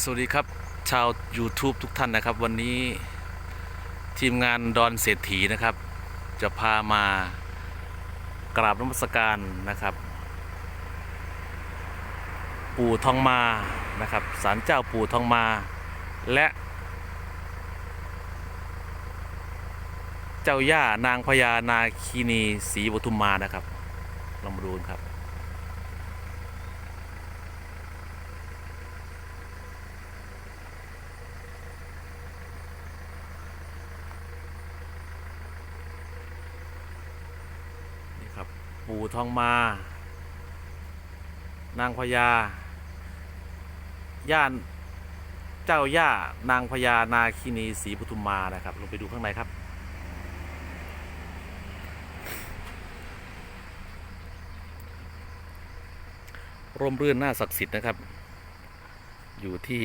สวัสดีครับชาว YouTube ทุกท่านนะครับ วันนี้ทีมงานดอนเศรษฐีนะครับ จะพามากราบนมัสการนะครับ ปู่ทองมานะครับศาลเจ้าปู่ทองมา และเจ้าย่านางพญานาคีนีศรีปทุมมานะครับลองมาดูนครับ นี่ครับ ปู่ทองมา นางพญาย่านเจ้าย่านางพญานาคินีศรีปทุมมานะครับลงไปดูข้างในครับ ร่มรื่นน่าศักดิ์สิทธิ์นะครับ อยู่ที่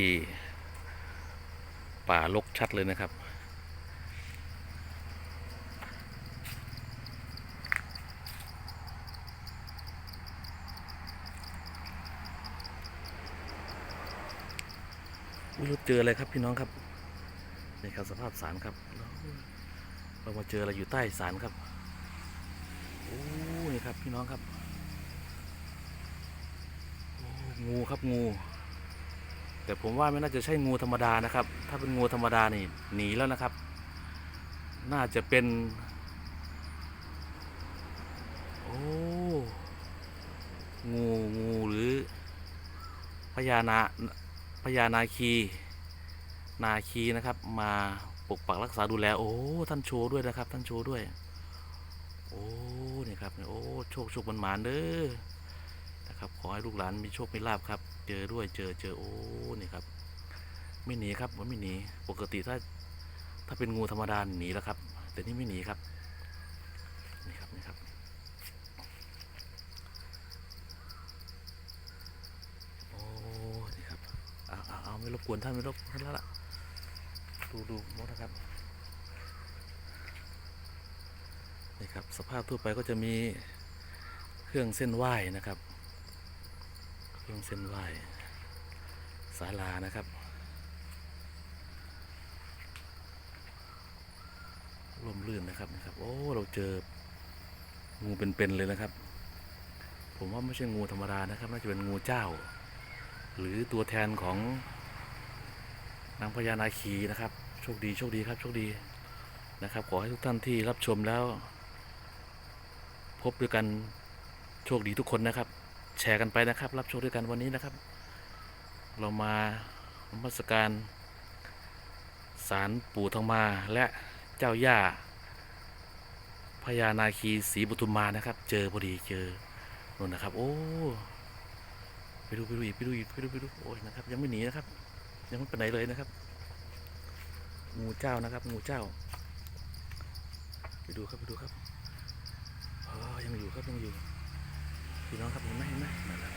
ป่าลกชัดเลยนะครับ อุ้ยเราเจออะไรครับพี่น้องครับนี่ครับสภาพสารครับ เรามาเจออะไรอยู่ใต้สารครับโอ้นี่ครับพี่น้องครับงูครับงู แต่ผมว่าไม่น่าจะใช่งูธรรมดานะครับ ถ้าเป็นงูธรรมดานี่หนีแล้วนะครับ น่าจะเป็น โอ้งูงูหรือพญานา ญานาคี นาคีนะครับ มาปกปักรักษาดูแล โอ้ท่านโชว์ด้วยนะครับ ท่านโชว์ด้วย โอ้เนี่ยครับโอ้โชคโชคมันหมานเด้อนะครับขอให้ลูกหลานมีโชคมีลาบครับ เจอด้วยเจอเจอโอ้นี่ครับ ไม่หนีครับมันไม่หนีปกติถ้าถ้าเป็นงูธรรมดาหนีแล้วครับ แต่นี่ไม่หนีครับ นี่ครับ นี่ครับ โอ้ นี่ครับ เอาเอาเอาไม่รบก วนท่านไม่รบกวนท่านแล้วล่ะ ดูดูมดนะครับนี่ครับ สภาพทั่วไปก็จะมีเครื่องเส้นไหว้นะครับ เครื่องเส้นไหว้ศาลานะครับลมลื่นนะครับนะครับ โอ้ เราเจองูเป็นๆเลยนะครับ ผมว่าไม่ใช่งูธรรมดานะครับ น่าจะเป็นงูเจ้า หรือตัวแทนของ นางพญานาคีนะครับ โชคดีโชคดีครับโชคดีนะครับ ขอให้ทุกท่านที่รับชมแล้ว พบด้วยกันโชคดีทุกคนนะครับ แชร์กันไปนะครับ รับโชคด้วยกันวันนี้นะครับ เรามานมัสการศาลปู่ทองมาและเจ้าย่าพญานาคีศรีปทุมมานะครับ เจอพอดีเจอนู่นนะครับ โอ้ไปดูไปดูอีกไปดูอีกไปดูไปดูโอ้ยนะครับ ยังไม่หนีนะครับ ยังไม่ไปไหนเลยนะครับ งูเจ้านะครับ งูเจ้า ไปดูครับไปดูครับอ๋อยังอยู่ครับยังอยู่พี่น้องครับเห็นไหมเห็นไหมนั่นแหละ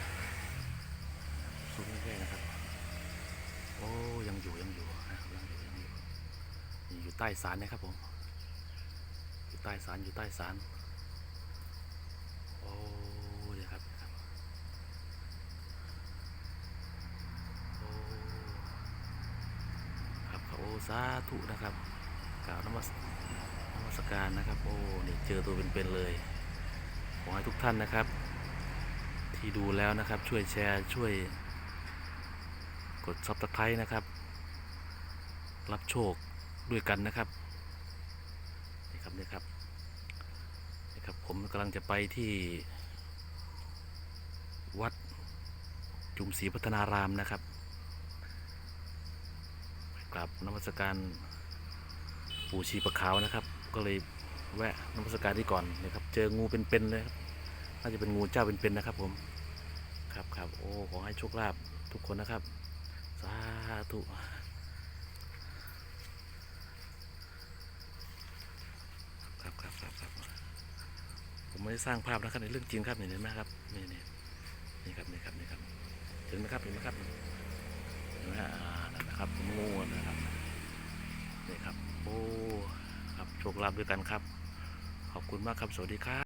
สูงแค่นะครับ โอ้ยังอยู่ยังอยู่นะยังอยู่ยังอยู่อยู่ใต้ศาลนะครับผม อยู่ใต้ศาลอยู่ใต้ศาลโอ้เดี๋ยวครับครับ โอ้ครับโอ้ สาธุนะครับกล่าวนมัสนมัสการนะครับ โอ้นี่เจอตัวเป็นๆเลยขอให้ทุกท่านนะครับ ที่ดูแล้วนะครับช่วยแชร์ช่วย กดซับสไครต์นะครับ รับโชคด้วยกันนะครับนี่ครับนี่ครับนี่ครับ ผมกำลังจะไปที่ วัดจุมศรีพัฒนารามนะครับ กราบนมัสการปู่ชีปะขาวนะครับ ก็เลยแวะนมัสการที่ก่อนนะครับ เจองูเป็นๆเลยครับน่าจะเป็นงูเจ้าเป็นๆนะครับ ผม ครับครับโอ้ขอให้โชคลาภทุกคนนะครับสาธุครับครับครับครับผมไม่ได้สร้างภาพนะครับในเรื่องจริงครับนี่เห็นไหมครับนี่นี่นี่ครับนี่ครับนี่ครับเห็นไหมครับเห็นไหมครับเห็นไหมฮะอ่านั่ ม่วนะครับนี่ครับโอ้ครับโชคลาภด้วยกันครับ ขอบคุณมากครับสวัสดีครับ